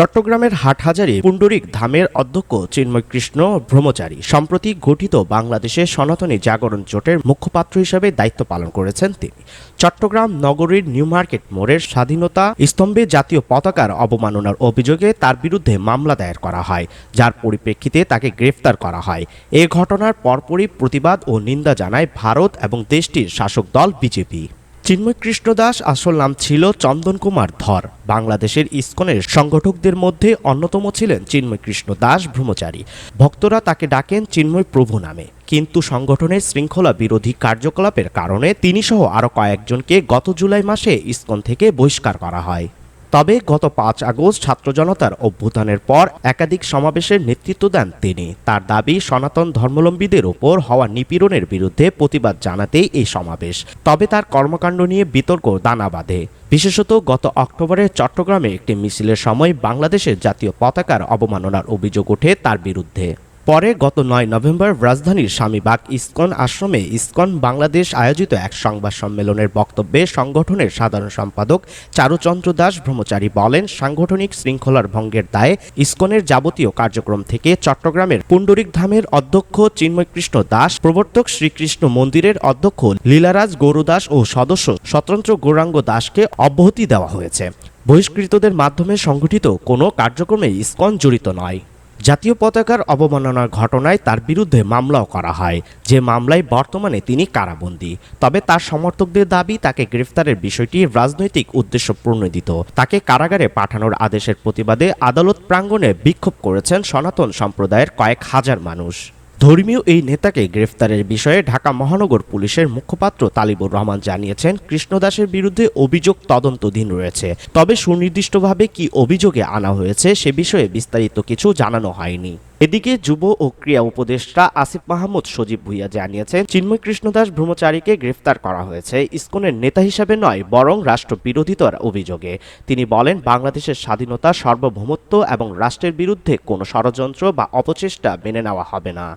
চট্টগ্রামের হাটহাজারী পুণ্ডরিক ধামের অধ্যক্ষ চিন্ময় কৃষ্ণ ব্রহ্মচারী সম্প্রতি গঠিত বাংলাদেশের সনাতনী জাগরণ জোটের মুখপাত্র হিসেবে দায়িত্ব পালন করেছেন তিনি। চট্টগ্রাম নগরীর নিউ মার্কেট মোড়ের স্বাধীনতা স্তম্ভে জাতীয় পতাকার অবমাননার অভিযোগে তার বিরুদ্ধে মামলা দায়ের করা হয়, যার পরিপ্রেক্ষিতে তাকে গ্রেফতার করা হয়। এ ঘটনার পরপরই প্রতিবাদ ও নিন্দা জানায় ভারত এবং দেশটির শাসক দল বিজেপি। চিন্ময় কৃষ্ণ দাস আসল নাম ছিল চন্দন কুমার ধর। বাংলাদেশের ইসকনের সংগঠকদের মধ্যে অন্যতম ছিলেন চিন্ময় কৃষ্ণ দাস ব্রহ্মচারী। ভক্তরা তাকে ডাকেন চিন্ময় প্রভু নামে। কিন্তু সংগঠনের শৃঙ্খলা বিরোধী কার্যকলাপের কারণে তিনি সহ আরও কয়েকজনকে গত জুলাই মাসে ইসকন থেকে বহিষ্কার করা হয়। তবে গত পাঁচ আগস্ট ছাত্র জনতার অভ্যুত্থানের পর একাধিক সমাবেশের নেতৃত্ব দেন তিনি। তার দাবি, সনাতন ধর্মলম্বীদের ওপর হওয়া নিপীড়নের বিরুদ্ধে প্রতিবাদ জানাতেই এই সমাবেশ। তবে তার কর্মকাণ্ড নিয়ে বিতর্ক দানা বাঁধে। বিশেষত গত অক্টোবরে চট্টগ্রামে একটি মিছিলের সময় বাংলাদেশের জাতীয় পতাকার অবমাননার অভিযোগ ওঠে তার বিরুদ্ধে। পরে গত নয় নভেম্বর রাজধানীর স্বামীবাগ ইসকন আশ্রমে ইসকন বাংলাদেশ আয়োজিত এক সংবাদ সম্মেলনের বক্তব্যে সংগঠনের সাধারণ সম্পাদক চারুচন্দ্র দাস ব্রহ্মচারী বলেন, সাংগঠনিক শৃঙ্খলার ভঙ্গের দায়ে ইসকনের যাবতীয় কার্যক্রম থেকে চট্টগ্রামের পুণ্ডরিক ধামের অধ্যক্ষ চিন্ময়কৃষ্ণ দাস, প্রবর্তক শ্রীকৃষ্ণ মন্দিরের অধ্যক্ষ লীলারাজ গৌরদাস ও সদস্য স্বতন্ত্র গৌরাঙ্গ দাসকে অব্যাহতি দেওয়া হয়েছে। বহিষ্কৃতদের মাধ্যমে সংগঠিত কোনো কার্যক্রমে ইসকন জড়িত নয়। জাতীয় পতাকার অবমাননার ঘটনায় তার বিরুদ্ধে মামলাও করা হয়। যে মামলায় বর্তমানে তিনি কারাবন্দী। তবে তার সমর্থকদের দাবি, তাকে গ্রেফতারের বিষয়টি রাজনৈতিক উদ্দেশ্য প্রণোদিত। তাকে কারাগারে পাঠানোর আদেশের প্রতিবাদে আদালত প্রাঙ্গণে বিক্ষোভ করেছেন সনাতন সম্প্রদায়ের কয়েক হাজার মানুষ। ধর্মীয় এই নেতাকে গ্রেফতারের বিষয়ে ঢাকা মহানগর পুলিশের মুখপাত্র তালিবুর রহমান জানিয়েছেন কৃষ্ণদাসের বিরুদ্ধে অভিযোগ তদন্তধীন রয়েছে। তবে সুনির্দিষ্টভাবে কি অভিযোগে আনা হয়েছে সে বিষয়ে বিস্তারিত কিছু জানানো হয়নি। এদিকে যুব ও ক্রিয়া উপদেষ্টা আসিফ মাহমুদ সজীব ভুইয়া জানিয়েছেন, চিন্ময় কৃষ্ণদাস ব্রহ্মচারীকে গ্রেফতার করা হয়েছে, ইসকনের নেতা হিসেবে নয়, বরং রাষ্ট্রবিরোধিতার অভিযোগে। তিনি বলেন, বাংলাদেশের স্বাধীনতা সার্বভৌমত্ব এবং রাষ্ট্রের বিরুদ্ধে কোনো ষড়যন্ত্র বা অপচেষ্টা মেনে নেওয়া হবে না।